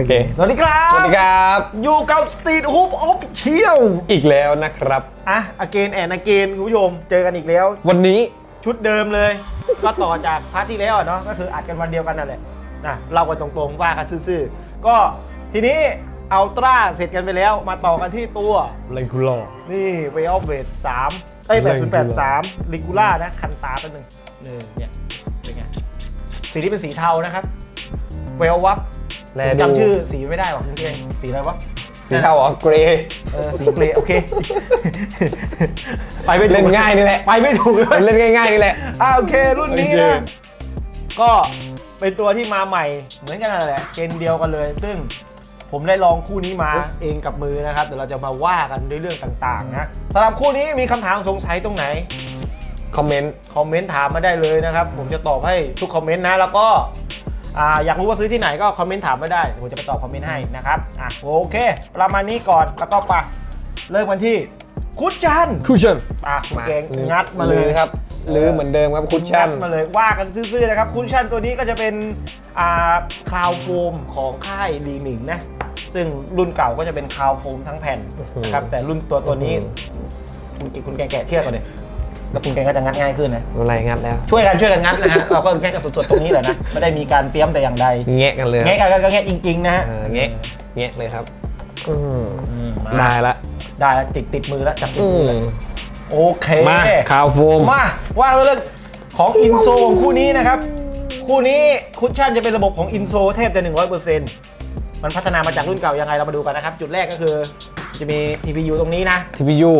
องหนึ่งโอเค สวัสดีครับ สวัสดีครับ อยู่กับสตรีทฮูปออฟเชียลอีกแล้วนะครับ อะอเกนแอนอเกนคุณผู้ชมเจอกันอีกแล้ว วันนี้ชุดเดิมเลย ก็ต่อจากพาร์ทที่แล้วอะเนาะก็คืออัดกันวันเดียวกันนั่นแหละนะเรากันตรงๆว่ากันซื่อๆ ก็ทีนี้เอาตราเสร็จกันไปแล้วมาต่อกันที่ตัวเลกูลอนี่เวลเวทสามเอ้ยแปดศูนย์แปดสามลิกูล่านะ คันตาเป็นหนึ่งนี่เนี่ยเป็นไงสีที่เป็นสีเทานะครับเวลวับ แลผมดูจำชื่อสีไม่ได้หรอกคุณเก่งสีอะไรวะสีเทาเหรอเกรย์เออสีเกรย์โอเค ไปไม่ถูกเล่นง่ายนี่แหละ ไปไม่ถูกเลยเล่นง่ายๆนี่แหละอ่าโอเครุ่นนี้โอเคนะก็เป็นตัวที่มาใหม่เหมือนกันนั่นแหละเกณฑ์เดียวกันเลย ซึ่งผมได้ลองคู่นี้มาเองกับมือนะครับ เดี๋ยวเราจะมาว่ากันด้วยเรื่องต่างๆนะสำหรับคู่นี้มีคำถามสงสัยตรงไหน คอมเมนต์ คอมเมนต์ถามมาได้เลยนะครับ ผมจะตอบให้ทุกคอมเมนต์นะ แล้วก็ อ่าอยากรู้ว่าซื้อที่ไหนก็คอมเมนต์ถามมาได้เดี๋ยวผมจะไปตอบคอมเมนต์ให้นะครับอะโอเค ประมาณนี้ก่อนแล้วก็ไปะเริ่มกันที่คุชชั่นคุชชั่นอะคุณเกงงัดมาเลยครับหรือเหมือนเดิมครับคุชชั่นงัดมาเลยว่ากันซื่อๆนะครับคุชชั่นตัวนี้ก็จะเป็นอ่าคลาวโฟมของค่ายดีหนิงนะซึ่งรุ่นเก่าก็จะเป็นคลาวโฟมทั้งแผ่นนะครับแต่รุ่นตัวตัวนี้ คุณคุณแกงแกะเชือกก่อนเลย แล้วคุณแกงก็จะงัดง่ายขึ้นนะ อะไรงัดแล้ว ช่วยกันช่วยกันงัดนะฮะ เราก็แงะกันสดๆตรงนี้แหละนะ ไม่ได้มีการเตรียมแต่อย่างใดแงะกันเลยแงะกันก็แงะจริงๆนะฮะเออแงะแงะเลยครับอืมอืมมาได้ละได้แล้วติดติดมือแล้วจับติดอืมือมแล้วโอเค มาคาวโฟม มาว่าเรื่องของอินโซของคู่นี้นะครับ คู่นี้คุชชั่นจะเป็นระบบของอินโซแทบจะ100%มันพัฒนามาจากรุ่นเก่ายังไงเรามาดูกันนะครับ จุดแรกก็คือ จะมี TPU ตรงนี้นะ TPU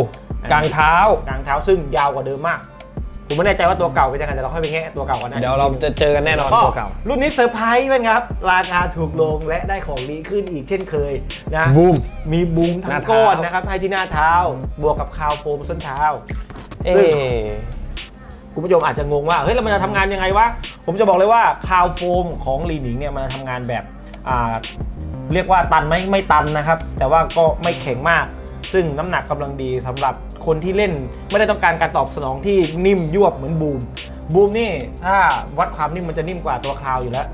กลางเท้ากลางเท้าซึ่งยาวกว่าเดิมมากผมไม่แน่ใจว่าตัวเก่าเป็นยังไงแต่เราค่อยไปแงะตัวเก่ากันนะเดี๋ยวเราจะเจอกันแน่นอนก็ตัวเก่า รุ่นนี้เซอร์ไพรส์เป็นครับ ราคาถูกลงและได้ของดีขึ้นอีกเช่นเคยนะบูมมีบูมทั้หงน้าเท้าก้อนนะครับให้ที่หน้าเท้าบวกกับคาวโฟมส้นเท้าเอ๊ซึ่งะคุณผู้ชมอาจจะงงว่าเฮ้ยแล้วมันจะทำงานยังไงวะผมจะบอกเลยว่าคาวโฟมของลีนิงเนี่ยมันจะทำงานแบบอ่าเรียกว่าตันไหมไม่ตันนะครับ แต่ว่าก็ไม่แข็งมาก ซึ่งน้ำหนักกำลังดีสำหรับคนที่เล่นไม่ได้ต้องการการตอบสนองที่นิ่มยวบเหมือนบูมบูมนี่ถ้าวัดความนิ่มมันจะนิ่มกว่าตัวคราวอยู่แล้ว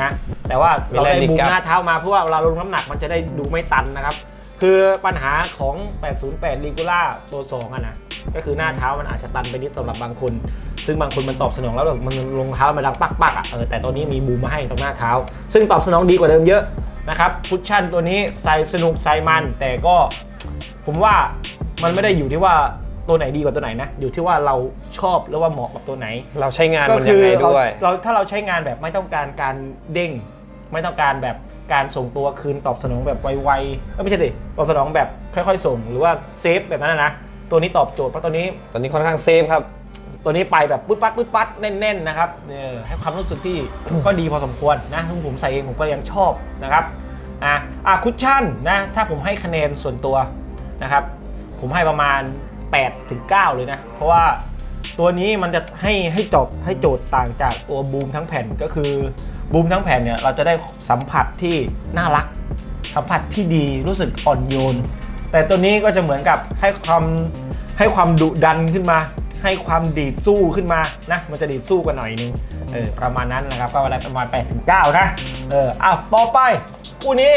นะแต่ว่าเราได้บูมหน้าเท้ามาเพื่อว่าเวลาลงน้ำหนักมันจะได้ดูไม่ตันนะครับคือปัญหาของ 808 l ีกูล่าตัว2อะนะก็คือหน้าเท้ามันอาจจะตันไปนิดสำหรับบางคน ซึ่งบางคนมันตอบสนองแล้วแบบมันลงเท้ามันดังปักปักอะเออแต่ตัวนี้มีบูมมาให้ตรงหน้าเท้า ซึ่งตอบสนองดีกว่าเดิมเยอะนะครับคุชชั่นตัวนี้ใส่สนุกใส่มันแต่ก็ ผมว่ามันไม่ได้อยู่ที่ว่าตัวไหนดีกว่าตัวไหนนะ อยู่ที่ว่าเราชอบหรือว่าเหมาะกับตัวไหน เราใช้งานก็มันยังไงด้วยเราเราถ้าเราใช้งานแบบไม่ต้องการการเด้ง ไม่ต้องการแบบการส่งตัวคืนตอบสนองแบบไวๆเอ้ยไม่ใช่ดิตอบสนองแบบค่อยๆ ส่ง หรือว่าเซฟแบบนั้นนะนะตัวนี้ตอบโจทย์เพราะตัวนี้ ตอนนี้ค่อนข้างเซฟครับ ตัวนี้ไปแบบปึ๊ดปัดปึ๊ดปัดแน่นๆนะครับเนี่ยให้ความรู้สึกที่ ก็ดีพอสมควรนะซึ่งผมใส่เองผมก็ยังชอบนะครับอะอะคุชชั่นนะถ้าผมให้คะแนนส่วนตัว นะครับ ผมให้ประมาณ8ถึง9เลยนะ เพราะว่าตัวนี้มันจะให้ให้จบให้โจทย์ต่างจากตัวบูมทั้งแผ่นก็คือบูมทั้งแผ่นเนี่ยเราจะได้สัมผัสที่น่ารัก สัมผัสที่ดีรู้สึกอ่อนโยน แต่ตัวนี้ก็จะเหมือนกับให้ความให้ความดุดันขึ้นมา ให้ความดีดสู้ขึ้นมานะมันจะดีดสู้กันหน่อยนึงเออประมาณนั้นนะครับก็ประมาณ8ถึง9นะเอออ้าวต่อไปคู่นี้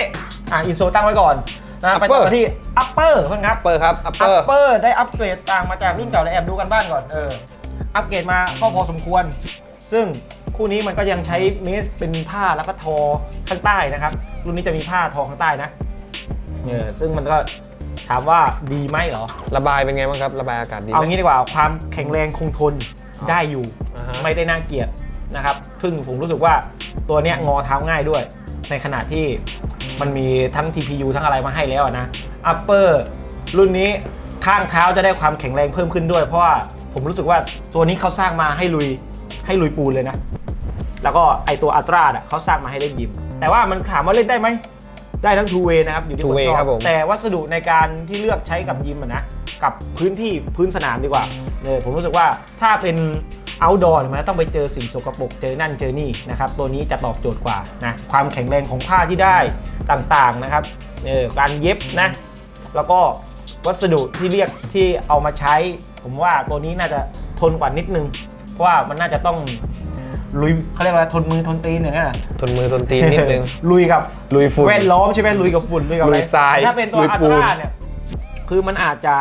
อะอินโซตั้งไว้ก่อน นะไปต่อ Upper กันที่ upper เพื่อนครับ upper ครับ upper upper ได้อัปเกรดต่างมาจากรุ่นเก่าและแอบดูกันบ้านก่อนเอออัปเกรดมาก็พอสมควร ซึ่งคู่นี้มันก็ยังใช้เมสเป็นผ้าแล้วก็ทอข้างใต้นะครับ รุ่นนี้จะมีผ้าทอข้างใต้นะเออซึ่งมันก็ถามว่าดีไหมเหรอ ระบายเป็นไงบ้างครับ ระบายอากาศดีไหม เอางี้ดีกว่าความแข็งแรงคงทนได้อยู่ อ่าฮะ ไม่ได้น่าเกลียดนะครับ ซึ่งผมรู้สึกว่าตัวเนี้ยงอเท้าง่ายด้วย ในขณะที่ มันมีทั้ง TPU ทั้งอะไรมาให้แล้วอะนะ Upper รุ่นนี้ข้างเท้าจะได้ความแข็งแรงเพิ่มขึ้นด้วย เพราะว่าผมรู้สึกว่าตัวนี้เขาสร้างมาให้ลุยให้ลุยปูนเลยนะ แล้วก็ไอตัวอัตราอะเขาสร้างมาให้เล่นยิม แต่ว่ามันถามว่าเล่นได้ไหมได้ทั้ง two way นะครับ อยู่ที่ Two คน way ชอครับบผมแต่วัสดุในการที่เลือกใช้กับยิมอะนะกับพื้นที่พื้นสนามดีกว่าเออผมรู้สึกว่าถ้าเป็น outdoor เนี่ยมันต้องไปเจอสิ่งสกปรกเจอนั่นเจอนี่นะครับตัวนี้จะตอบโจทย์กว่านะความแข็งแรงของผ้าที่ได้ต่างๆนะครับเออการเย็บนะแล้วก็วัสดุที่เรียกที่เอามาใช้ ผมว่าตัวนี้น่าจะทนกว่านิดนึง เพราะว่ามันน่าจะต้องลุยเขาเรียกว่าอะไรทนมือทนตีนอย่างเงี้ยทนมือทนตีนนิดนึง ลุยกับลุยฝุ่นแวดล้อมใช่ไหมลุยกับฝุ่นลุยกับอะไรลุยทรายถ้าเป็นตัวลุยอัลปูตร้านเนี่ยคือมันอาจจะ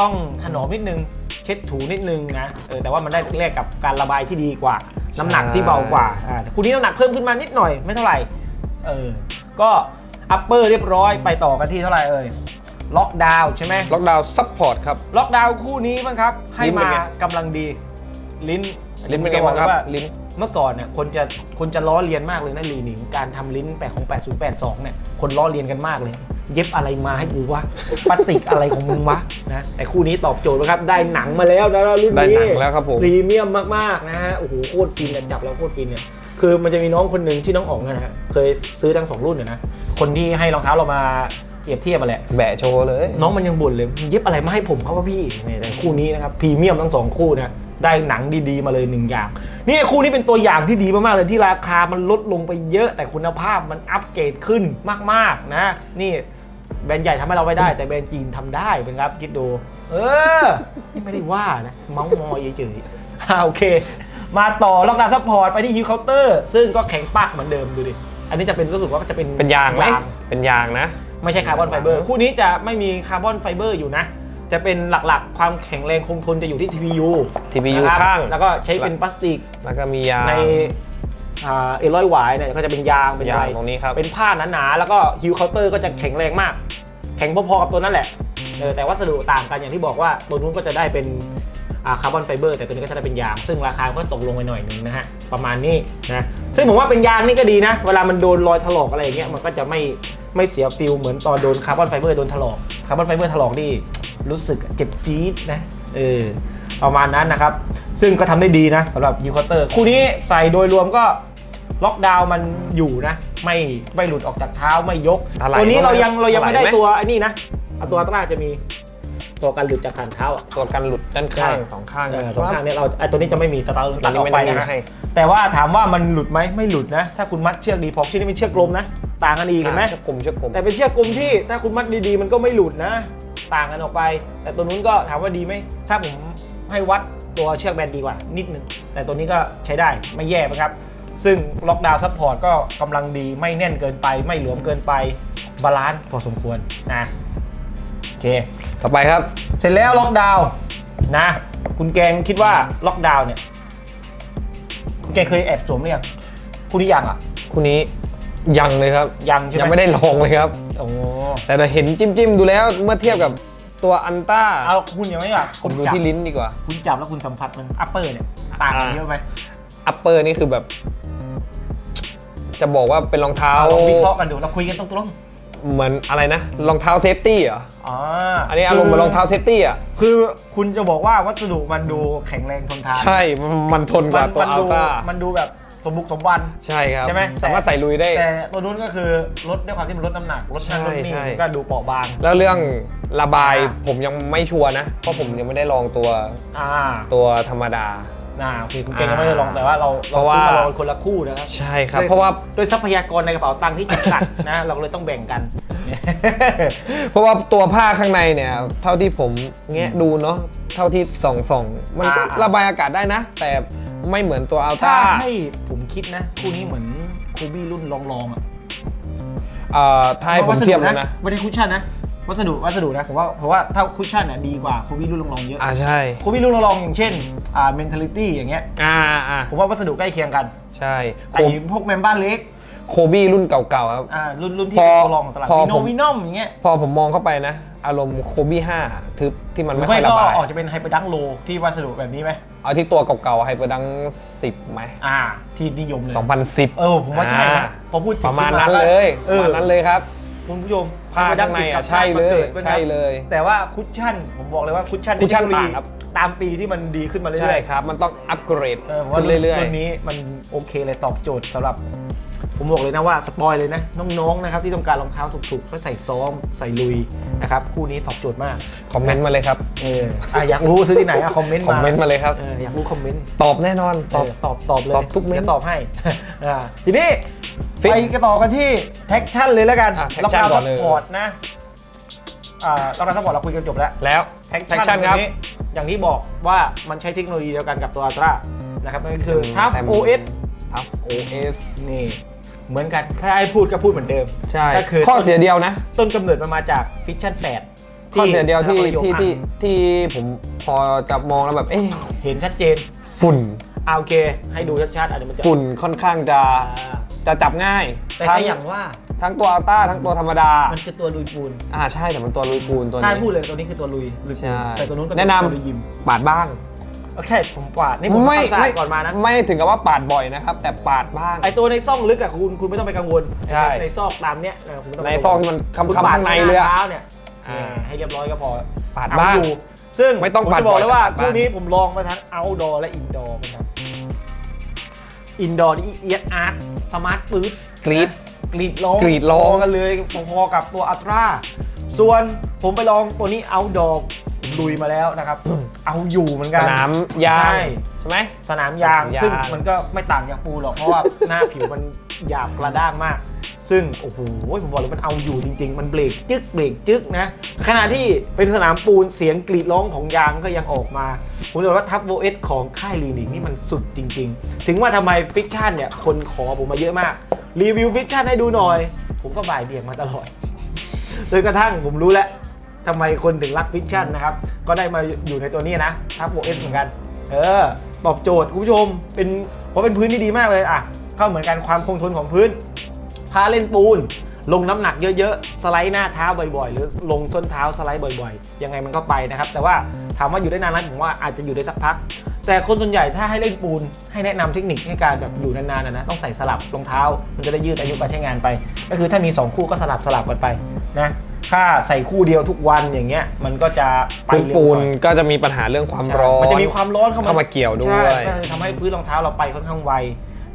ต้องถนอมนิดนึง เช็ดถูนิดนึงนะเออแต่ว่ามันได้แลกกับการระบายที่ดีกว่า น้ำหนักที่เบากว่าอ่าแต่คู่นี้น้ำหนักเพิ่มขึ้นมานิดหน่อยไม่เท่าไหร่เออก็อัปเปอร์เรียบร้อยไปต่อกันที่เท่าไหร่เอ่ยล็อกดาวน์ใช่ไหมล็อกดาวน์ซัพพอร์ตครับ ล็อกดาวน์คู่นี้บ้างครับ ให้ลิ้นเป็มานไง กำลังดี ลิ้นลิ้นเป็นไงบ้างครับ จะอกเลยว่าลิ้น เมื่อก่อนเนี่ยคนจะคนจะล้อเลียนมากเลยนะลีหนิงการทำลิ้นแปดของ 8082 เนี่ยคนล้อเลียนกันมากเลย เย็บอะไรมาให้กูวะพลาสติกอะไรของมึงวะนะแต่คู่นี้ตอบโจทย์แล้วครับ ได้หนังมาแล้วนะรุ่นนี้ได้หนังแล้วครับผมพรีเมียมมากๆนะฮะโอ้โหโคตรฟินเลยจับแล้วโคตรฟินเนี่ยคือมันจะมีน้องคนหนึ่งที่น้องอ๋องนะฮะเคยซื้อทั้งสองรุ่นเนี่ยนะคนที่ให้รองเท้าเรามาเปรียบเทียบมาแหละแบะโชว์เลย น้องมันยังบ่นเลยมึงเย็บอะไรมาให้ผมครับว่าพี่เนี่ยแต่คู่นี้นะครับพรีเมียมทั้งสองคู่นะได้หนังดีๆมาเลยหนึ่งอย่าง นี่คู่นี้เป็นตัวอย่างที่ดีมากๆเลยที่ราคามันลดลงไปเยอะ แต่คุณภาพมันอัปเกรดขึ้นมากๆนะ นี่ แบรนด์ใหญ่ทำให้เราไม่ได้ แต่แบรนด์จีนทำได้เป็นครับคิดดู เออ นี่ไม่ได้ว่านะเมาส์มอยเฉยๆอ่าโอเค มาต่อล็อกดาวน์ซัพพอร์ตไปที่ฮิวเคาน์เตอร์ซึ่งก็แข็งปักเหมือนเดิมดูดิ อันนี้จะเป็นรู้สึกว่าจะเป็นเป็นยางไหมเป็นยางนะ ไม่ใช่คาร์บอนไฟเบอร์ คู่นี้จะไม่มีคาร์บอนไฟเบอร์อยู่นะจะเป็นหลักๆ ความแข็งแรงคงทนจะอยู่ที่ TPU TPU นะครับข้าง แล้วก็ใช้เป็นพลาสติก แล้วก็มียางในอ่า เอลอยหวายเนี่ยก็จะเป็นยางเป็นอะไรยางตรงนี้ครับเป็นผ้าหนาๆแล้วก็ฮิวเคาน์เตอร์ก็จะแข็งแรงมาก แข็งพอๆกับตัวนั่นแหละเออแต่วัสดุต่างกันอย่างที่บอกว่าตัวนู้นก็จะได้เป็นคาร์บอนไฟเบอร์แต่ตัวนี้ก็จะได้เป็นยาง ซึ่งราคาก็ตกลงไปหน่อยหนึงนะฮะ ประมาณนี้นะซึ่งผมว่าเป็นยางนี่ก็ดีนะ เวลามันโดนรอยถลอกอะไรอย่างเงี้ยมันก็จะไม่ไม่เสียฟิลเหมือนตอนโดนคาร์บอนไฟเบอร์โดนถลอกคาร์บอนไฟเบอร์ถลอกนี่รู้สึกเจ็บจี๊ดนะเออประมาณนั้นนะครับ ซึ่งก็ทำได้ดีนะสำหรับยูคอเตอร์คู่นี้ใส่โดยรวมก็ ล็อกดาวน์มันอยู่นะ ไม่ไม่หลุดออกจากเท้าไม่ยกอะไรตัวนี้เรายังบ้างเรายังไม่ได้อะไรไหม ตัวไอ้นี่นะเอาตัวตราจะมีตัวการหลุดจากฐานเท้าอะตัวกันหลุดด้านข้างใช่ สองข้างเออนะสองข้างเนี่ยเราไอ้ตัวนี้จะไม่มีตะตาตัตัวดนี้ออกไม่ไปได้มีนะฮะให้ แต่ว่าถามว่ามันหลุดไหมไม่หลุดนะ ถ้าคุณมัดเชือกดีพอเชือกนี้เป็นเชือกกลมนะ ต่างกันอีกเห็นไหม เชือกกลมเชือกกลมแต่เป็นเชือกกลมที่ถ้าคุณมัดดีๆ มันก็ไม่หลุดนะ ต่างกันออกไป แต่ตัวนู้นก็ถามว่าดีไหมถ้าผมให้วัดตัวเชือกแบนดีกว่านิดนึงแต่ตัวนี้ก็ใช้ได้ไม่แย่นะครับ ซึ่งล็อกดาวน์ซัพพอร์ตก็กำลังดีไม่แน่นเกินไป ไม่หลวมเกินไปบาลานซ์พอสมควรนะโอเค ต่อไปครับ เสร็จแล้วล็อกดาวน์นะ คุณแกงคิดว่าล็อกดาวน์เนี่ย คุณแกงเคยแอบสวมหรือยังคุณนี่ยังอะ คู่นี้ยังเลยครับ ยังใช่ไหมยังไม่ได้ลองเลยครับ โอ้แต่เราเห็นจิ้มจิ้มๆดูแล้วเมื่อเทียบกับตัวอันต้าเอาคุณยังไม่อะผมดูจับที่ลิ้นดีกว่า คุณจับแล้วคุณสัมผัสมันอัปเปอร์เนี่ยต่างกันอ่า เยอะไหม อัปเปอร์นี่คือแบบ จะบอกว่าเป็นรองเท้าเอาลองวิเคราะห์กันดูเราคุยกันตรงเหมือนอะไรนะรองเท้าเซฟตี้เหรอๆอ๋ออัอันนี้อารมณ์เหมือนรองเท้าเซฟตี้อะคือคุณจะบอกว่าวัสดุมันดูแข็งแรงทนทานใช่มันมันทนกมัว่าตัวมัอัลดูต้ามันดูแบบสมบุกสมบัน ใช่ครับใช่ไหมสามารถใส่ลุยได้ แต่ตัวนู้นก็คือลดด้วยความที่มันลดน้ำหนักลดนั่นลดนี่ใช่ มันก็ดูเปราะบาง แล้วเรื่อง ระบายอ่าผมยังไม่ชัวร์นะ เพราะผมยังไม่ได้ลองตัวอ่าตัวธรรมดา น่าโอเคคุณเก่งยังไม่ได้ลองแต่ว่าเราเพราะว่าซื้อมาลองคนละคู่นะครับใช่ครับ เพราะว่าด้วยทรัพยากรในกระเป๋าตังค์ที่จำกัดนะเราก็เลยต้องแบ่งกัน เพราะว่าตัวผ้าข้างในเนี่ย เท่าที่ผมแงะดูเนาะเท่าที่ส่องส่องๆมันก็อ่าระบายอากาศได้นะ แต่ไม่เหมือนตัวอัลถ้าต้าให้ผมคิดนะ คู่นี้เหมือนคูบี้รุ่นลองๆอะเอ่อถ้าให้ผมเทียบเลยนะไม่ได้คุชชั่นนะ วัสดุวัสดุนะผมว่าเพราะว่าถ้าคุชชั่นน่ะดีกว่าคูบี้รุ่นลองๆเยอะอ่าใช่คูบี้รุ่นลองๆอย่างเช่นอ่า mentality อย่างเงี้ยอ่าอ่าผมว่าวัสดุใกล้เคียงกันใช่ไอ้พวกเมมบ้านเล็กโคบี้รุ่นเก่าๆครับอ่ารุ่นรุ่นที่พอตัวรองของตลาดพอวิโนผมวินอมอย่างเงี้ยพอผมมองเข้าไปนะ อารมณ์โคบี้5ทึบที่มันหรืไม่อค่อยระไม่ก็บายออกจะเป็นไฮเปอร์ดังโลที่วัสดุแบบนี้ไหมเอาที่ตัวเก่าๆไฮเปอร์ดัง10ไหมอ่า ที่นิยมเลย2010เออผมว่าใช่นะอ่าพอพูดถึงประมาณขึ้นั้นเลยเอประอมาณนั้นเลยครับ คุณผู้ชมผ้าข้างในอะใช่เลยกิดมากิดใช่เลย แต่ว่าคุชชั่นผมบอกเลยว่าคุชชั่นคุชชั่นเทคโโลยีต่างครับตามปีที่มันดีขึ้นมาเรื่ใช่อยครับ มันต้องอัปเกรดๆเออผมว่าขึ้นรุ่นเรื่อยรุ่นนี้มันโอเคเลยตอบโจทย์สำหรับ ผมบอกเลยนะว่าสปอยเลยนะ น้องๆนะครับที่ต้องการรองเท้าถูกๆแล้วใส่ซ้อมใส่ลุยนะครับคู่นี้ตอบโจทย์มากๆคอมเมนต์มาเลยครับเอออะอยากรู้ซื้อที่ไหนอะคอมเมนต์คอมเมนต์มาเลยครับเอออยากรู้คอมเมนต์ตอบแน่นอนตตออบบตอบตอบเลยตอบทุกเม้นต์ดี๋ยวตอบให้อ่าทีนี้ ฟิตไปกันต่อกันที่แท็กชั่นเลยแล้วกันอะล็อก Traction ดาวน์ก่ซัอนเลยพพอร์ตนะอ่าล็อกดาวน์ซัพพอร์ตเราคุยกันจบแล้ว แล้วแท็กแท็กชั่ชั่นนครับนี้อย่างที่บอกว่ามันใช้เทคโนโลยีเดียวกันกับตัวอัลตร้านะครับนั่นก็คืออืม Tough แต่ OS ทับ OS นี่ เหมือนกันถ้าให้พูดก็พูดเหมือนเดิมใช่ก็คือข้อเสียเดียวนะ ต้นกำเนิดมันมาจาก Fiction 8ข้อเสียเดียวที่นักประโคที่ที่อะที่ผมพอจะมองแล้วแบบ เอ๊ะเห็นชัดเจนฝุ่นอ่าโอเค ให้ดูชัดๆอันนี้มันจะฝุ่นค่อนข้างจะอ่า จะจับง่ายแต่ทั้ถ้างอย่างว่าทั้งตัวอัลต้าทั้งตัวธรรมดา มันคือตัวลุยปูนอ่าใช่แต่มันตัวลุยปูนตัวถ้านี้พูดเลยตัวนี้คือตัวลุยลุยปูใช่นแต่ตัวนู้นก็แนะนตัวลุยยิมำปาดบ้างโอเคผมปาดนี่ผมไม่ทำสะอาไม่ดก่อนมานะไม่ถึงกับว่าปาดบ่อยนะครับ แต่ปาดบ้างไอตัวในซ่องลึกอะคุณคุณไม่ต้องไปกังวลใช่ในซอกตามเนี้ยเออคุณไม่ต้องในไปกังวลซอกที่มันคุณคำๆข้างในเลยอะเท้าเนี่ยอ่าให้เรียบร้อยก็พอปาดเอบ้างอยู่ซึ่งไม่ต้องผมปาดจะบอกเลยว่าบ่อยแต่ปาดบ้างคู่นี้ผมลองมาทั้ง outdoor และ indoor เหมื อนกัน indoor นี่เอียดอาร์ตสมาร์ทปื๊ดกรีดกรีดร้องกรีดร้อง พกันเลยพอๆกับตัวอัตราส่วนผมไปลองตัวนี้ outdoor ผมลุยมาแล้วนะครับ เอาอยู่เหมือนกัสนนามยางใช่ใช่ไหม สนามยางสนามยาง ซึ่งมันก็ไม่ต่างจากปูนหรอกเพราะว่า หน้าผิวมันหยาบกระด้างมาก ซึ่ง โอ้โหผมบอกเลยมันเอาอยู่จริง ๆ มันเบรกจึ๊กเบรกจึ๊กนะ ขณะที่เป็นสนามปูนเสียงกรีดร้องของยางก็ยังออกมา ผมเลยว่าทัพโวเอสของค่ายลีนิกนี่มันสุดจริง ๆ ถึงว่าทำไมฟิกชันเนี่ยคนขอผมมาเยอะมาก รีวิวฟิกชันให้ดูหน่อย ผมก็บ่ายเบี่ยงมาตลอดจนกระทั่งผมรู้แล้วทำไมคนถึงรักฟิกชันนะครับ ก็ได้มาอยู่ในตัวนี้นะทัพโวเอสเหมือนกันเออตอบโจทย์คุณผู้ชมเป็นเพราะเป็นพื้นที่ดีมากเลยอะก็เหมือนกันความคงทนของพื้น ถ้าเล่นปูน ลงน้ำหนักเยอะๆ สไลด์หน้าเท้าบ่อยๆ หรือลงส้นเท้าสไลด์บ่อยๆ ยังไงมันก็ไปนะครับ แต่ว่าถามว่าอยู่ได้นานไหมผมว่าอาจจะอยู่ได้สักพัก แต่คนส่วนใหญ่ถ้าให้เล่นปูน ให้แนะนำเทคนิคในการแบบอยู่นานๆนะนะต้องใส่สลับรองเท้า มันจะได้ยืดอายุการใช้งานไป ก็คือถ้ามี 2 คู่ก็สลับสลับกันไปนะถ้าใส่คู่เดียวทุกวันอย่างเงี้ยมันก็จะไปพื้นเร็วปูนหอยก็จะมีปัญหาเรื่องความใช่ร้อนมันจะมีความร้อนเข้ามาเข้ามาเกี่ยวด้วยใช่ก็จะทำให้พื้นรองเท้าเราไปค่อนข้างไว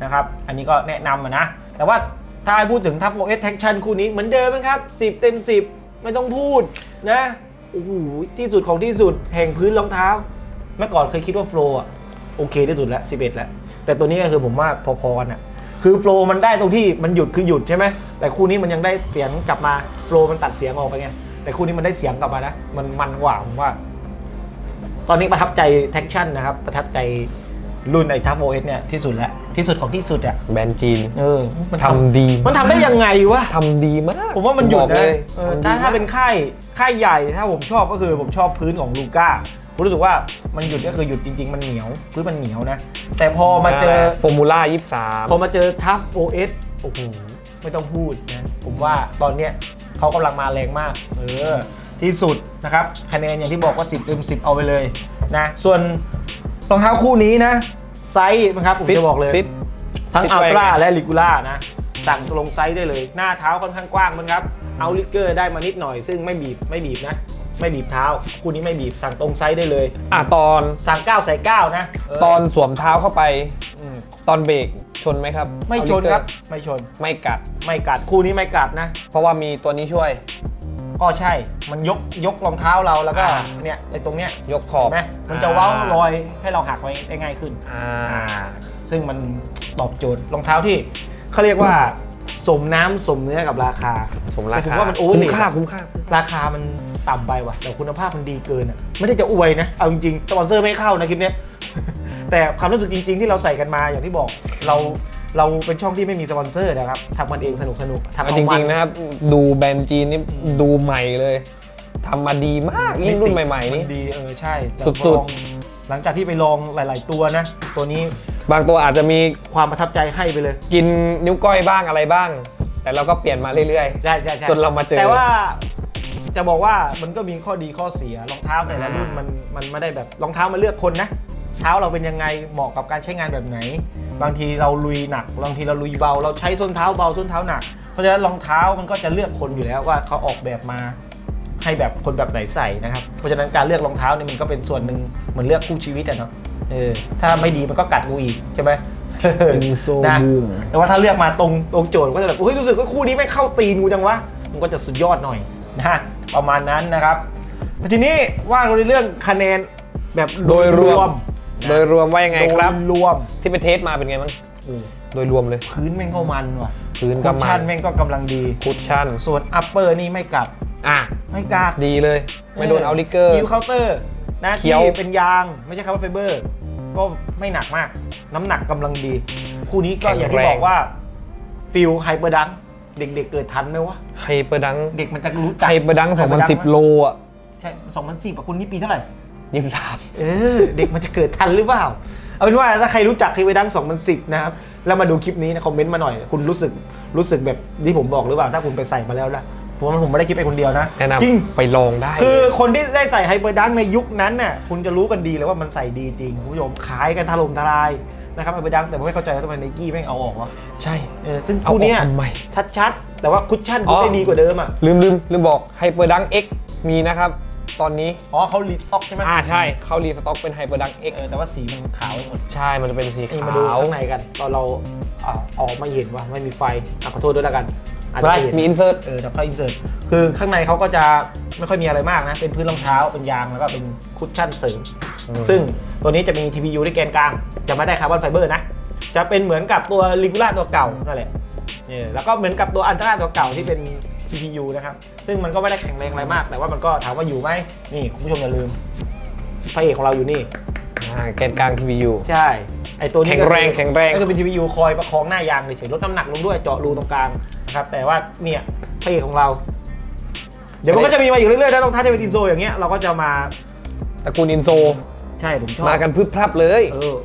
นะครับ อันนี้ก็แนะนำอะนะ แต่ว่า ถ้าพูดถึงทัพโอเอสแท็กชั่นคู่นี้เหมือนเดิมนะครับ 10 เต็ม 10 ไม่ต้องพูดนะโอ้โหที่สุดของที่สุดแห่งพื้นรองเท้า เมื่อก่อนเคยคิดว่าโฟล์อะโอเคที่สุดแล้ว 11 แล้ว แต่ตัวนี้ก็คือผมว่าพอๆกันอะคือโฟล์มันได้ตรงที่มันหยุดคือหยุดใช่ไหมแต่คู่นี้มันยังได้เสียงกลับมาโฟล์มันตัดเสียงออกไปไงแต่คู่นี้มันได้เสียงกลับมานะมันมันกว่าผมว่า ตอนนี้ประทับใจแท็กชั่นนะครับประทับใจ รุ่นไอ้ทัฟโอเอสเนี่ยที่สุดแล้วที่สุดของที่สุดอะแบรนด์จีนเออมันทำดีมันทำได้ยังไงวะทำดีมาก ผมว่ามันหยุดบอกนะเลยเออทำดีถ้าถ้ามกเป็นค่ายค่ายใหญ่ถ้าผมชอบก็คือผมชอบพื้นของลูก้าผมรู้สึกว่ามันหยุดก็คือหยุดจริง ๆ มันเหนียวพื้นมันเหนียวนะ แต่พอมาเจอฟอร์มูล่า23พอมาเจอทัฟโอเอสโอ้โหไม่ต้องพูดนะผมว่าตอนเนี้ยเขากำลังมาแรงมาก เออที่สุดนะครับคะแนนอย่างที่บอกว่า 10เต็ม10 เอาไปเลยนะส่วน รองเท้าคู่นี้นะ ไซส์นะครับผมฟิตจะบอกเลย ฟิต ทั้งฟิตอัลไว้ตร้าไงและลิกูล่านะ สั่งลงไซส์ได้เลย หน้าเท้าค่อนข้างกว้างมั้งครับ เอาลิกเกอร์ได้มานิดหน่อย ซึ่งไม่บีบไม่บีบนะ ไม่บีบเท้า คู่นี้ไม่บีบสั่งตรงไซส์ได้เลย อะตอนสั่ง9ใส่9นะเตอนสวมเท้าเข้าไปอืมตอนเบรก ชนไหมครับไม่ชนครับ ไม่ชน ไม่กัด ไม่กัดคู่นี้ไม่กัดนะ เพราะว่ามีตัวนี้ช่วย ก็ใช่ มันยกยกรองเท้าเราแล้วก็อ่า เนี่ยไอ้ตรงเนี้ยยกขอบเห็นไหมมันจะเว้ารอยให้เราหักไว้ได้ง่ายขึ้น อ่า ซึ่งมันตอบโจทย์รองเท้าที่เขาเรียกว่า สมน้ำสมเนื้อกับราคาสมราแต่ผมคาว่ามันโอเวอร์คุ้เรมทค่าอะคุ้มค่า ราคามันต่ำไปว่ะ แต่คุณภาพมันดีเกินอะไม่ได้จะอวยนะ เอาจริงๆสปอนเซอร์ไม่เข้านะคลิปเนี้ย แต่ความรู้สึกจริง ๆ ที่เราใส่กันมาอย่างที่บอกเราเราเป็นช่องที่ไม่มีสปอนเซอร์นะครับทำมันเองสนุกสนุกๆทำเอาเอาจมัริงๆนะครับ ดูแบรนด์จีนนี่ดูใหม่เลยทำมาดีมากยิ่งรุ่นใหม่ ๆ นี่ ดีเออใช่แต่สุดๆ พอลองหลังจากที่ไปลองหลาย ๆ ตัวนะ ตัวนี้ บางตัวอาจจะมีความประทับใจให้ไปเลย กินนิ้วก้อยบ้างอะไรบ้าง แต่เราก็เปลี่ยนมาเรื่อยใช่ใช่ใช่จนเรามาเจอ แต่ว่าจะบอกว่ามันก็มีข้อดีข้อเสียรองเท้าแต่ละรุ่นมันมันไม่ได้แบบรองเท้ามาเลือกคนนะเท้าเราเป็นยังไงเหมาะกับการใช้งานแบบไหน บางทีเราลุยหนักบางทีเราลุยเบา เราใช้ส้นเท้าเบาส้นเท้าหนักเพราะฉะนั้นรองเท้ามันก็จะเลือกคนอยู่แล้วว่าเขาออกแบบมา ให้แบบคนแบบไหนใส่นะครับ เพราะฉะนั้นการเลือกรองเท้านี่มันก็เป็นส่วนหนึ่งเหมือนเลือกคู่ชีวิตอะเนาะเออถ้าไม่ดีมันก็กัดกูอีกใช่ไหมเป็นโซนะบูมแต่ว่าถ้าเลือกมาตรงตรงโจทย์ก็จะแบบเฮ้ยรู้สึกว่าคู่นี้ไม่เข้าตีนกูจังวะมันก็จะสุดยอดหน่อยนะประมาณนั้นนะครับทีนี้ว่ากันในเรื่องคะแนนแบบโดยรวมนะ โดยรวมว่ายังไงครับ โดยรวมที่ไปเทสมาเป็นไงบ้างโอ้โดยรวมเลย พื้นแม่งก็มันว่ะพื้นก็มันคุชชั่นแม่งก็กำลังดีคุชชั่น ส่วนอัปเปอร์นี่ไม่กัดอะไม่กัดดีเลย ไม่โดนเอาลิเกอร์ฮิวเคาน์เตอร์นะเขียวที่เป็นยาง ไม่ใช่คาร์บอนไฟเบอร์ ก็ไม่หนักมาก น้ำหนักกำลังดี คู่นี้ก็แข็งอย่างที่แรงบอกว่าฟิลไฮเปอร์ดังเด็กๆเกิดทันไหมวะไฮเปอร์ดังเด็กมันจะรู้จักไฮเปอร์ดัง2010 โลอะใช่2010อะคุณนี่ปีเท่าไหร่ ยี่สิบสามเออ เด็กมันจะเกิดทันหรือเปล่า เอาเป็นว่าถ้าใครรู้จักไฮเปอร์ดัง2010 นะครับ แล้วมาดูคลิปนี้นะคอมเมนต์มาหน่อย คุณรู้สึกรู้สึกแบบที่ผมบอกหรือเปล่า ถ้าคุณไปใส่มาแล้วนะผมว่าผมไม่ได้คิดไปคนเดียวนะแนะจริงนำไปลองได้คือเลยคนที่ได้ใส่ไฮเปอร์ดังในยุคนั้นน่ะคุณจะรู้กันดีเลยว่ามันใส่ดีจริงคุณผู้ชมขายกันถล่มทลายนะครับไฮเปอร์ดังแต่ผมไม่เข้าใจว่าทำไมไนกี้แม่งเอาออกวะใช่ เออซึ่งเอาออกคู่เนี้ยทำไมชัดๆ แต่ว่าคุชชั่นอ๋คุณอได้ดีกว่าเดิมอะ ลืมลืมลืมบอกไฮเปอร์ดัง X มีนะครับ ตอนนี้ อ๋อเขาลีดซ็อกใช่ไหมอ่าใช่เขารีสต็อกเป็นไฮเปอร์ดัง X เออแต่ว่าสีมันขาวไปหมด ใช่ มันจะเป็นสีนี่ขามาดูวข้างในกันตอนเราอ่าออกมาเห็นว่าไม่มีไฟอะขอโทษด้วยแล้วกันอาจจะใช่ไม่เห็นมีอินเสิร์ตเออแต่ค่อยอินเสิร์ตคือข้างในเขาก็จะไม่ค่อยมีอะไรมากนะ เป็นพื้นรองเท้าเป็นยางแล้วก็เป็นคุชชั่นเสริม ซึ่งตัวนี้จะมี TPU ที่แกนกลาง จะไม่ได้คาร์บอนไฟเบอร์นะ จะเป็นเหมือนกับตัวลิกูล่าตัวเก่านั่นแหละเนี่ยแล้วก็เหมือนกับตัวอันตราตัวเก่าที่เป็น TPU นะครับ ซึ่งมันก็ไม่ได้แข็งแรงอะไรมาก แต่ว่ามันก็ถามว่าอยู่ไหมนี่คุณผู้ชมอย่าลืมพระเอกของเราอยู่นี่อ่าแกนกลาง TPU ใช่ไอตัวนี้แข็งแรงก็คือแข็งแรงก็คือเป็น TPU คอยประคองหน้ายางเฉยๆลดน้ำหนักลงด้วยเจาะรูตรงกลางนะครับแต่ว่าเนี่ยพระเอกของเรา เดี๋ยวมันก็จะมีมาอีกเรื่อยๆถ้าต้องท้าจะเป็นอินโซอย่างเงี้ยเราก็จะมาตระกูลอินโซ ใช่ผมชอบมากันพรึบพรับเลยเออ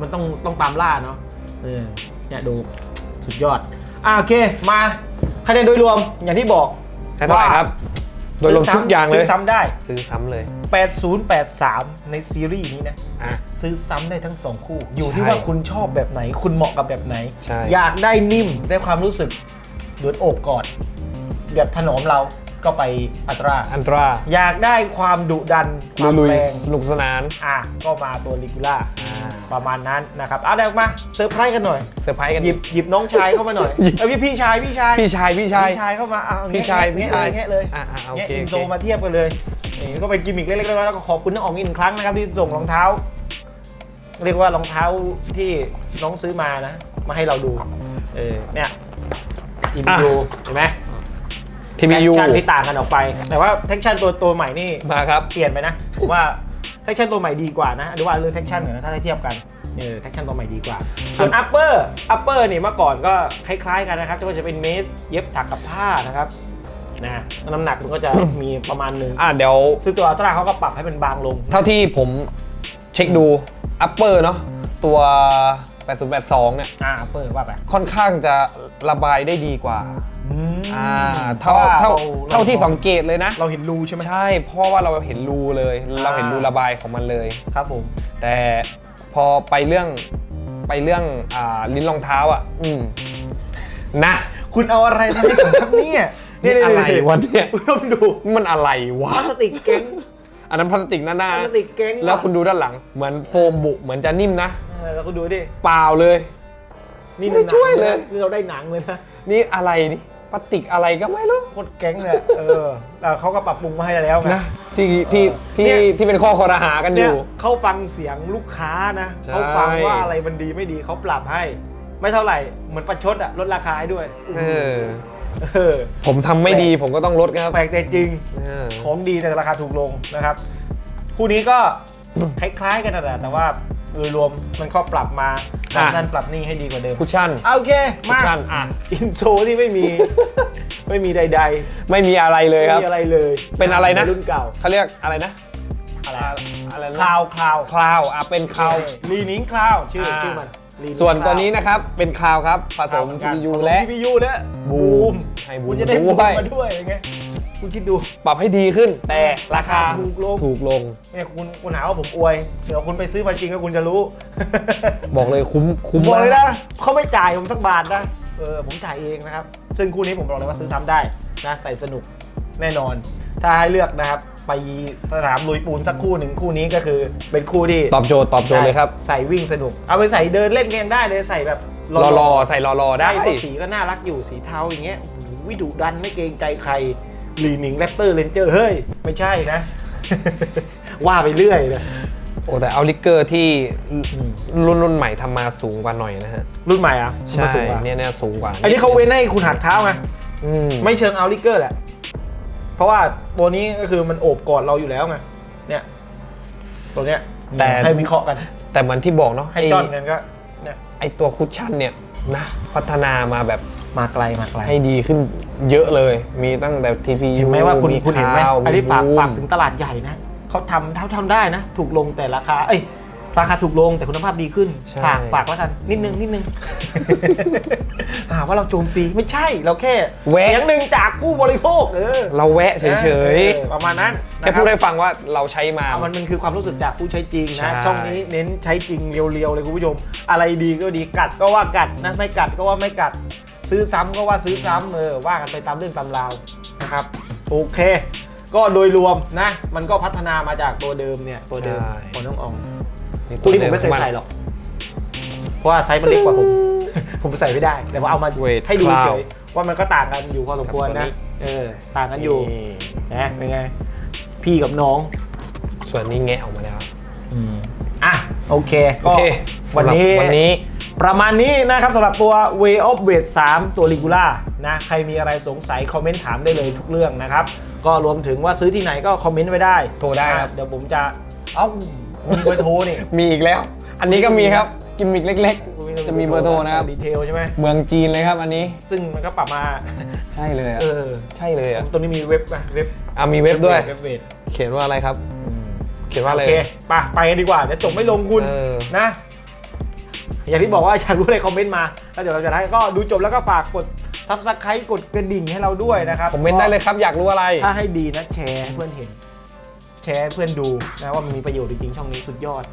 มันต้องต้องตามล่าเนาะเออเนี่ยดูสุดยอด อะโอเคมาคะแนนโดยรวมอย่างที่บอก ให้เท่าไหร่ครับ โดยรวมทุกอย่างเลย ซื้อซ้ำได้ ซื้อซ้ำเลย 8083 ในซีรีส์นี้นะ อะ ซื้อซ้ำได้ทั้งสองคู่ อยู่ที่ใช่ว่าคุณชอบแบบไหน คุณเหมาะกับแบบไหน ใช่ อยากได้นิ่มได้ความรู้สึกเหมือนโอบกอดแบบถนอมเรา ก็ไปอัตรา อันตราอยากได้ความดุดัน ความลุยแรงๆสนุกสนานอะก็มาตัวลิกูล่าอ่าประมาณนั้นนะครับเอาเดี๋ยวมาเซอร์ไพรส์กันหน่อย เซอร์ไพรส์กัน หยิบหยิบน้องชายเข้ามาหน่อยหยิบ เอ้ยพี่ชายพี่ชายพี่ชายพี่ชาย พี่ชายเข้ามาเอาพี่ชายแงะพี่ชายแงะเลยอะอะโอเคแงะอินโซโอเค มาเทียบกันเลยนี่ก็เป็นกิมมิคเล็กๆน้อยๆแล้วก็ขอบคุณน้องอ๋องอีกหนึ่งครั้งนะครับที่ส่งรองเท้า เรียกว่ารองเท้าที่น้องซื้อมานะ มาให้เราดูเออเนี่ยอินดูเห็นไหม ทีพีแท็ยูกชั่นที่ต่างกันออกไป แต่ว่าแท็กชั่นตัวตัวใหม่นี่มาครับ เปลี่ยนไปนะผมว่าแท็กชั่นตัวใหม่ดีกว่านะหรือว่าเรื่องแท็กชั่นเนี่ยนะถ้าให้เทียบกันเออแท็กชั่นตัวใหม่ดีกว่า ส่วน upper upper นี่เมื่อก่อนก็คล้ายๆกันนะครับจะว่าจะเป็นเมสเย็บถักกับผ้านะครับนะน้ำหนักมันก็จะมีประมาณหนึงอะเดี๋ยวซึ่งตัวอัลตร้าเขาก็ปรับให้เป็นบางลง เท่าที่ผมเช็คดูอัปเปอร์เนาะตัว 8082 เนี่ยอ่า upper ว่าไปค่อนข้างจะระบายได้ดีกว่าอืม อ่าเท่าพระว่เท่ารเท่าที่สังเกตเลยนะ เราเห็นรูใช่ไหมใช่เพราะว่าเราเห็นรูเลย เราเห็นอ่ารูระบายของมันเลย ครับผม แต่พอไปเรื่องไปเรื่องอ่าลิ้นรองเท้าอะ อืมนะ คุณเอาอะไรมาให้ผมครับเนี่ยนี่อะไรวะเนี่ยคุณต้องดูมันอะไรวะพลาสติกเก้งอันนั้นพลาสติกหน้าหพน้าลาสติกเก้งแล้วคุณดูด้านหลัง เหมือนโฟมบุเหมือนจะนิ่มนะเออแล้วคุณดูดิเปล่าเลย นี่ไม่หนังช่วยเลยนะนี่เราได้หนังเลยนะนี่อะไรนี่พ ลาสติกอะไรก็ไม่รู้โคตรแก๊งเลยอะเออแต่เขาก็ปรับปรุงมาให้แล้วไง นะที่ที่ที่เนี่ย ที่เป็นข้อคอรหากันอเนี่ยยู่ เขาฟังเสียงลูกค้านะใช่ เขาฟังว่าอะไรมันดีไม่ดีเขาปรับให้ ไม่เท่าไหร่เหมือนประชดอะลดราคาให้ด้วยเออเออผมทำไม่ดีผมก็ต้องลดครับแปลกใจจริง เออ ของดีแต่ราคาถูกลงนะครับ คู่นี้ก็ คล้ายๆกันนะแหละแต่ว่าโดยรวมมันก็ปรับมา ปรับอะนั่นปรับนี่ให้ดีกว่าเดิมคุชชั่นเอาโอเคคุชมาชั่นอะ อินโซที่ไม่มี ไม่มีใดไม่มีอะไรเลๆยไม่ครับ มีอะไรเลยเป็นอะไรนะ รุ่นเก่าเขาเรียกอะไรนะ อะไรอะไรนะคลาวคลาวคลาวอะเป็นคลาว ลีนิงคลาวชื่ออ่า ชื่อมัน Li-Ning ส่วน Cloud ตัวนี้นะครับ เป็นคลาวครับ ผสมเหอนกัน GPU ผสมและ GPU และบูบูมมให้บูมคุณจะได้บูมด้วยมาด้วยยังไง คุณคิดดูปรับให้ดีขึ้น แต่ราคาถูกลงถูกลงเนี่ยคุณคุณหาว่าผมอวย เดี๋ยวคุณไปซื้อมาจริงแล้วคุณจะรู้ บอกเลยคุ้มคุ้มบอกเลยมากนะเขาไม่จ่ายผมสักบาทนะเออผมจ่ายเองนะครับ ซึ่งคู่นี้ผมบอกเลยว่าซื้อซ้ำได้นะใส่สนุกแน่นอน ถ้าให้เลือกนะครับ ไปสนามลุยปูนสักคู่หนึ่งคู่นี้ก็คือเป็นคู่ที่ตอบโจทย์ตอบโจทย์เลยครับ ใส่วิ่งสนุก เอาไปใส่เดินเล่นกันยังได้เลยใส่แบบรอรอใส่รอรอได้ได้เพราะสีก็น่ารักอยู่สีเทาอย่างเงี้ยวิดุดันไม่เกรงใจใคร ลีนิงแรปเตอร์เลนเจอร์เฮ้ย ไม่ใช่นะ ว่าไปเรื่อยนะโอ้แต่เอาลิกเกอร์ที่อืมรุ่นรุ่นใหม่ทำมาสูงกว่าหน่อยนะฮะ รุ่นใหม่อะใช่มาสูงกว่าเนี่ยเนี่ยสูงกว่า อันนี้เขาเว้นให้คุณหักเท้าไงอืมไม่เชิงเอาลิกเกอร์แหละ เพราะว่าตัวนี้ก็คือมันโอบกอดเราอยู่แล้วไงเนี่ย ตัวเนี้ยแต่ให้วิเคราะห์กัน แต่เหมือนที่บอกเนาะให้ไอ้จอนกันก็เนี่ยไอตัวคุชชั่นเนี่ยนะ พัฒนามาแบบ มาไกลมาไกลให้ดีขึ้นเยอะเลย มีตั้งแต่ TPU เห็นไหมว่าคุณคุณเห็นไหมคาวอันนี้ฝากบูมฝากถึงตลาดใหญ่นะเขาทำเท่าทำได้นะ ถูกลงแต่ราคา เอ้ยราคาถูกลงแต่คุณภาพดีขึ้นใช่ฝากฝากแล้วกันนิดนึงนิดนึงอ่าว่าเราโจมตีไม่ใช่เราแค่แวะเสียงหนึ่งจากผู้บริโภคเออเราแวะเฉยออประมาณนั้นๆนะแค่ครัพูบดให้ฟังว่าเราใช้มาอะมันมันคือความรู้สึกจากผู้ใช้จริงใช่นะช่องนี้เน้นใช้จริงเรียวๆเลยคุณผู้ชม อะไรดีก็ดีกัดก็ว่ากัดนะไม่กัดก็ว่าไม่กัด ซื้อซ้ำก็ว่าซื้อซ้ำเออว่ากันไปตามเรื่องตามราวนะครับโอเค ก็โดยรวมนะ มันก็พัฒนามาจากตัวเดิมเนี่ยตัวเดิมของน้องอองคู่นี้ผมไม่เคยใส่หรอก เพราะว่าไซส์มันเล็กกว่าผม ผมใส่ไม่ได้แต่ว่าเอามาเวทให้ดูคลาวเฉยว่ามันก็ต่างกันอยู่พอสมควรกับตัวนี้ นะเออต่างกันอยู่นี่นะเป็นไง พี่กับน้อง ส่วนนี้แงะออกมาแล้วอะ โอเค โอก็เควันนี้สำหรับวันนี้ ประมาณนี้นะครับสำหรับตัว Way of Weight 3ตัว Regular นะใครมีอะไรสงสัยคอมเมนต์ถามได้เลยทุกเรื่องนะครับ ก็รวมถึงว่าซื้อที่ไหนก็คอมเมนต์ไว้ได้โทรได้ครับนะเดี๋ยวผมจะเอ้ามีเบอร์โทรนี่ มีอีกแล้ว อันนี้ก็มีครับกิมมิกเล็ก ๆ จะมีเบอร์โทรนะครับดีเทลใช่ไหมเมืองจีนเลยครับอันนี้ ซึ่งมันก็ปรับมา ใช่เลยอะเออใช่เลยอะตรงนี้มีเว็บป่ะเว็บอะมีเว็บด้วยเว็บเวทเขียนว่าอะไรครับ เขียนว่าอะไรโอเคไปไปกันดีกว่าเดี๋ยวจบไม่ลงคุณเออนะ อย่างที่บอกว่าอยากรู้อะไรคอมเมนต์มา แล้วเดี๋ยวเราจะให้ก็ดูจบแล้วก็ฝากกดซับสไครต์กดกระดิ่งให้เราด้วยนะครับคอมเมนต์ได้เลยครับอยากรู้อะไร ถ้าให้ดีนะแชร์ให้เพื่อนเห็น แชร์ให้เพื่อนดูนะว่ามันมีประโยชน์จริงๆช่องนี้สุดยอด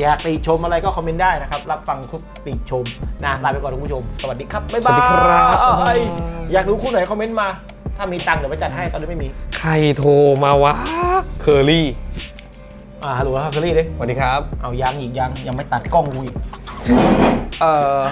อยากติชมอะไรก็คอมเมนต์ได้นะครับ รับฟังทุกติชมนะลาไปก่อนคุณผู้ชม สวัสดีครับบ๊ายบายสวัสดีครับ อยากรู้คู่ไหนคอมเมนต์มา ถ้ามีตังค์เดี๋ยวไปจัดให้ตอนนี้ไม่มีใครโทรมาวะเคอรี่อ่าฮัลโหลครับเคอรี่ดิสวัสดีครับ เอายังอีกยังยังไม่ตัดกล้องกูอีก เอ่อ